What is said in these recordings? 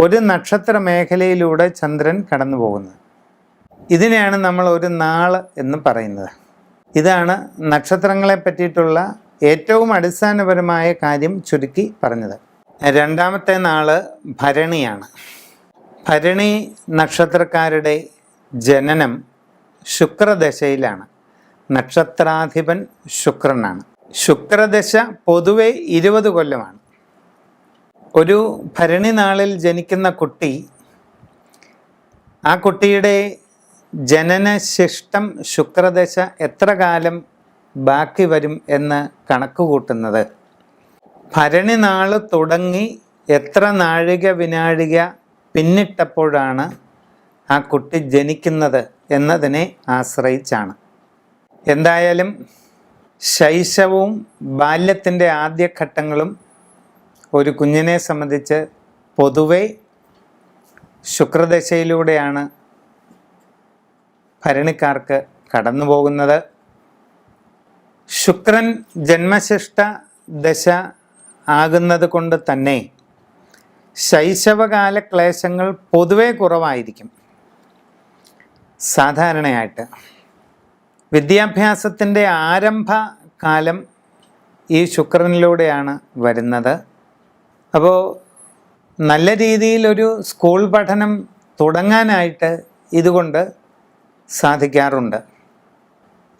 ഒരു നക്ഷത്ര മേഖലയിലൂടെ ചന്ദ്രൻ കടന്നു പോകുന്നത് ഇതിനെയാണ് നമ്മൾ ഒരു നാൾ എന്ന് പറയുന്നത്. ഇതാണ് നക്ഷത്രങ്ങളെ പറ്റിയിട്ടുള്ള ഏറ്റവും അടിസ്ഥാനപരമായ കാര്യം ചുരുക്കി പറഞ്ഞത്. രണ്ടാമത്തെ നാൾ ഭരണിയാണ്. ഭരണി നക്ഷത്രക്കാരുടെ ജനനം ശുക്രദശയിലാണ്. നക്ഷത്രാധിപൻ ശുക്രനാണ്. ശുക്രദശ പൊതുവെ ഇരുപത് കൊല്ലമാണ്. ഒരു ഭരണി നാളിൽ ജനിക്കുന്ന കുട്ടി ആ കുട്ടിയുടെ ജനനശിഷ്ടം ശുക്രദശ എത്ര കാലം ബാക്കി വരും എന്ന് കണക്ക് കൂട്ടുന്നത് ഭരണി നാൾ തുടങ്ങി എത്ര നാഴിക വിനാഴിക പിന്നിട്ടപ്പോഴാണ് ആ കുട്ടി ജനിക്കുന്നത് എന്നതിനെ ആശ്രയിച്ചാണ്. എന്തായാലും ശൈശവവും ബാല്യത്തിന്റെ ആദ്യഘട്ടങ്ങളും ഒരു കുഞ്ഞിനെ സംബന്ധിച്ച് പൊതുവെ ശുക്രദശയിലൂടെയാണ് ഭരണിക്കാർക്ക് കടന്നു പോകുന്നത് ശുക്രൻ ജന്മശിഷ്ട ദശ ആകുന്നത് കൊണ്ട് തന്നെ ശൈശവകാല ക്ലേശങ്ങൾ പൊതുവെ കുറവായിരിക്കും. സാധാരണയായിട്ട് വിദ്യാഭ്യാസത്തിന്റെ ആരംഭ കാലം ഈ ശുക്രനിലൂടെയാണ് വരുന്നത്. അപ്പോൾ നല്ല രീതിയിലൊരു സ്കൂൾ പഠനം തുടങ്ങാനായിട്ട് ഇതുകൊണ്ട് സാധിക്കാറുണ്ട്.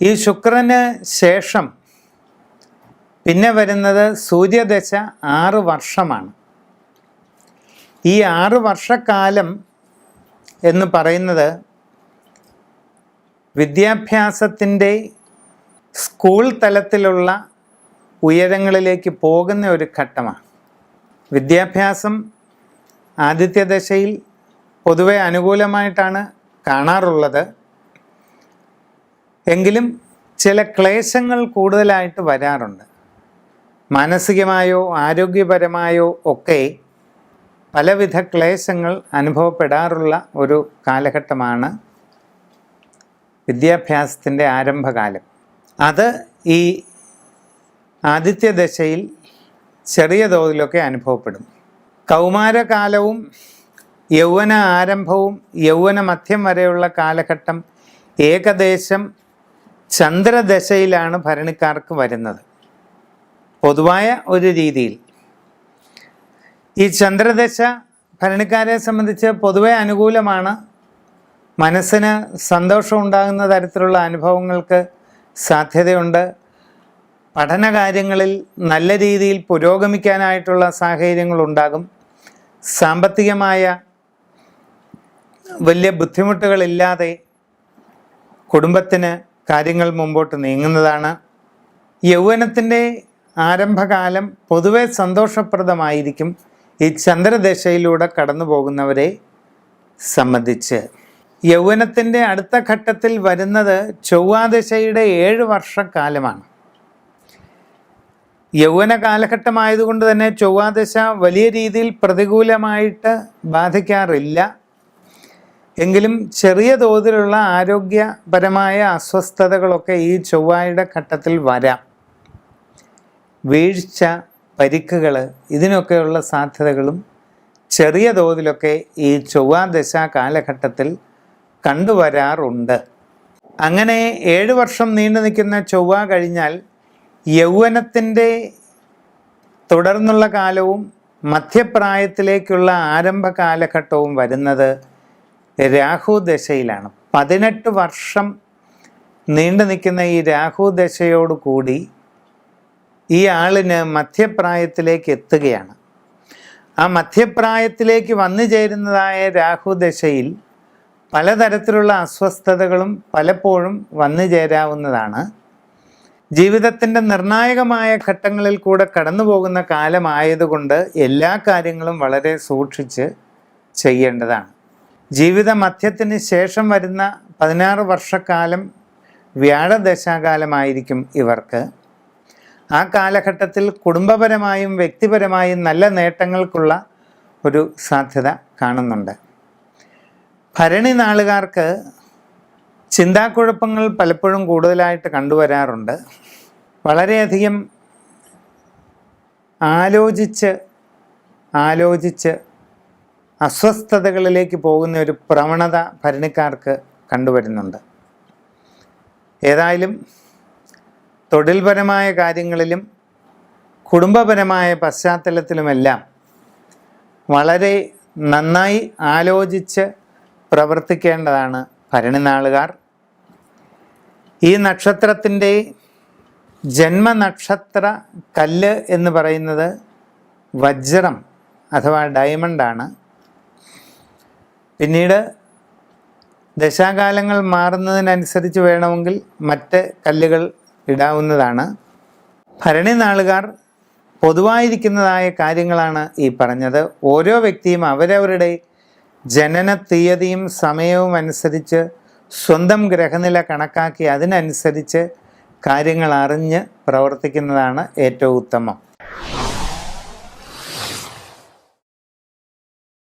ഈ ശുക്രന് ശേഷം പിന്നെ വരുന്നത് സൂര്യദശ ആറ് വർഷമാണ്. ഈ ആറ് വർഷക്കാലം എന്ന് പറയുന്നത് വിദ്യാഭ്യാസത്തിന്റെ സ്കൂൾ തലത്തിലുള്ള ഉയരങ്ങളിലേക്ക് പോകുന്ന ഒരു ഘട്ടമാണ്. വിദ്യാഭ്യാസം ആദ്യത്തെ ദശയിൽ പൊതുവെ അനുകൂലമായിട്ടാണ് കാണാറുള്ളത്. എങ്കിലും ചില ക്ലേശങ്ങൾ കൂടുതലായിട്ട് വരാറുണ്ട്. മാനസികമായോ ആരോഗ്യപരമായോ ഒക്കെ പലവിധ ക്ലേശങ്ങൾ അനുഭവപ്പെടാറുള്ള ഒരു കാലഘട്ടമാണ് വിദ്യാഭ്യാസത്തിന്റെ ആരംഭകാലം. അത് ഈ ആദിത്യദശയിൽ ചെറിയ തോതിലൊക്കെ അനുഭവപ്പെടും. കൗമാരകാലവും യൗവന ആരംഭവും യൗവന മധ്യം വരെയുള്ള കാലഘട്ടം ഏകദേശം ചന്ദ്രദശയിലാണ് ഭരണിക്കാർക്ക് വരുന്നത്. പൊതുവായ ഒരു രീതിയിൽ. ഈ ചന്ദ്രദശ ഭരണിക്കാരെ സംബന്ധിച്ച് പൊതുവെ അനുകൂലമാണ്. മനസ്സിന് സന്തോഷം ഉണ്ടാകുന്ന തരത്തിലുള്ള അനുഭവങ്ങൾക്ക് സാധ്യതയുണ്ട്. പഠനകാര്യങ്ങളിൽ നല്ല രീതിയിൽ പുരോഗമിക്കാനായിട്ടുള്ള സാഹചര്യങ്ങൾ ഉണ്ടാകും സാമ്പത്തികമായ വലിയ ബുദ്ധിമുട്ടുകളില്ലാതെ കുടുംബത്തിന് കാര്യങ്ങൾ മുമ്പോട്ട് നീങ്ങുന്നതാണ്. യൗവനത്തിന്റെ ആരംഭകാലം പൊതുവെ സന്തോഷപ്രദമായിരിക്കും. ഈ ചന്ദ്രദശയിലൂടെ കടന്നു പോകുന്നവരെ സംബന്ധിച്ച്. യൗവനത്തിന്റെ അടുത്ത ഘട്ടത്തിൽ വരുന്നത് ചൊവ്വാദശയുടെ ഏഴ് വർഷക്കാലമാണ്. യൗവന കാലഘട്ടമായതുകൊണ്ട് തന്നെ ചൊവ്വാദശ വലിയ രീതിയിൽ പ്രതികൂലമായിട്ട് ബാധിക്കാറില്ല. എങ്കിലും ചെറിയ തോതിലുള്ള ആരോഗ്യപരമായ അസ്വസ്ഥതകളൊക്കെ ഈ ചൊവ്വായുടെ ഘട്ടത്തിൽ വരാം. വീഴ്ച പരിക്കുകൾ ഇതിനൊക്കെയുള്ള സാധ്യതകളും ചെറിയ തോതിലൊക്കെ ഈ ചൊവ്വാദശ കാലഘട്ടത്തിൽ കണ്ടുവരാറുണ്ട്. അങ്ങനെ ഏഴ് വർഷം നീണ്ടു നിൽക്കുന്ന ചൊവ്വ കഴിഞ്ഞാൽ യൗവനത്തിന്റെ തുടർന്നുള്ള കാലവും മധ്യപ്രായത്തിലേക്കുള്ള ആരംഭ കാലഘട്ടവും വരുന്നത് രാഹു ദശയിലാണ്. പതിനെട്ട് വർഷം നീണ്ടു നിൽക്കുന്ന ഈ രാഹു ദശയോടുകൂടി ഈ ആളിന് മധ്യപ്രായത്തിലേക്ക് എത്തുകയാണ്. ആ മധ്യപ്രായത്തിലേക്ക് വന്നു ചേരുന്നതായ രാഹു ദശയിൽ പലതരത്തിലുള്ള അസ്വസ്ഥതകളും പലപ്പോഴും വന്നു ചേരാവുന്നതാണ്. ജീവിതത്തിന്റെ നിർണായകമായ ഘട്ടങ്ങളിൽ കൂടെ കടന്നു പോകുന്ന കാലമായതുകൊണ്ട് എല്ലാ കാര്യങ്ങളും വളരെ സൂക്ഷിച്ച് ചെയ്യേണ്ടതാണ്. ജീവിത മധ്യത്തിന് ശേഷം വരുന്ന പതിനാറ് വർഷക്കാലം വ്യാഴദശാകാലമായിരിക്കും ഇവർക്ക്. ആ കാലഘട്ടത്തിൽ കുടുംബപരമായും വ്യക്തിപരമായും നല്ല നേട്ടങ്ങൾക്കുള്ള ഒരു സാധ്യത കാണുന്നുണ്ട്. ഭരണി നാളുകാർക്ക് ചിന്താക്കുഴപ്പങ്ങൾ പലപ്പോഴും കൂടുതലായിട്ട് കണ്ടുവരാറുണ്ട്. വളരെയധികം ആലോചിച്ച് ആലോചിച്ച് അസ്വസ്ഥതകളിലേക്ക് പോകുന്ന ഒരു പ്രവണത ഭരണിക്കാർക്ക് കണ്ടുവരുന്നുണ്ട്. ഏതായാലും തൊഴിൽപരമായ കാര്യങ്ങളിലും കുടുംബപരമായ പശ്ചാത്തലത്തിലുമെല്ലാം വളരെ നന്നായി ആലോചിച്ച് പ്രവർത്തിക്കേണ്ടതാണ് ഭരണിനാളുകാർ ഈ നക്ഷത്രത്തിന്റെ ജന്മനക്ഷത്ര കല്ല് എന്ന് പറയുന്നത് വജ്രം അഥവാ ഡയമണ്ടാണ് പിന്നീട് ദശാകാലങ്ങൾ മാറുന്നതിനനുസരിച്ച് വേണമെങ്കിൽ മറ്റ് കല്ലുകൾ ഇടാവുന്നതാണ്. ഭരണി നാളുകാർ പൊതുവായിരിക്കുന്നതായ കാര്യങ്ങളാണ് ഈ പറഞ്ഞത്. ഓരോ വ്യക്തിയും അവരവരുടെ ജനന തീയതിയും സമയവും അനുസരിച്ച് സ്വന്തം ഗ്രഹനില കണക്കാക്കി അതിനനുസരിച്ച് കാര്യങ്ങൾ അറിഞ്ഞ് പ്രവർത്തിക്കുന്നതാണ് ഏറ്റവും ഉത്തമം.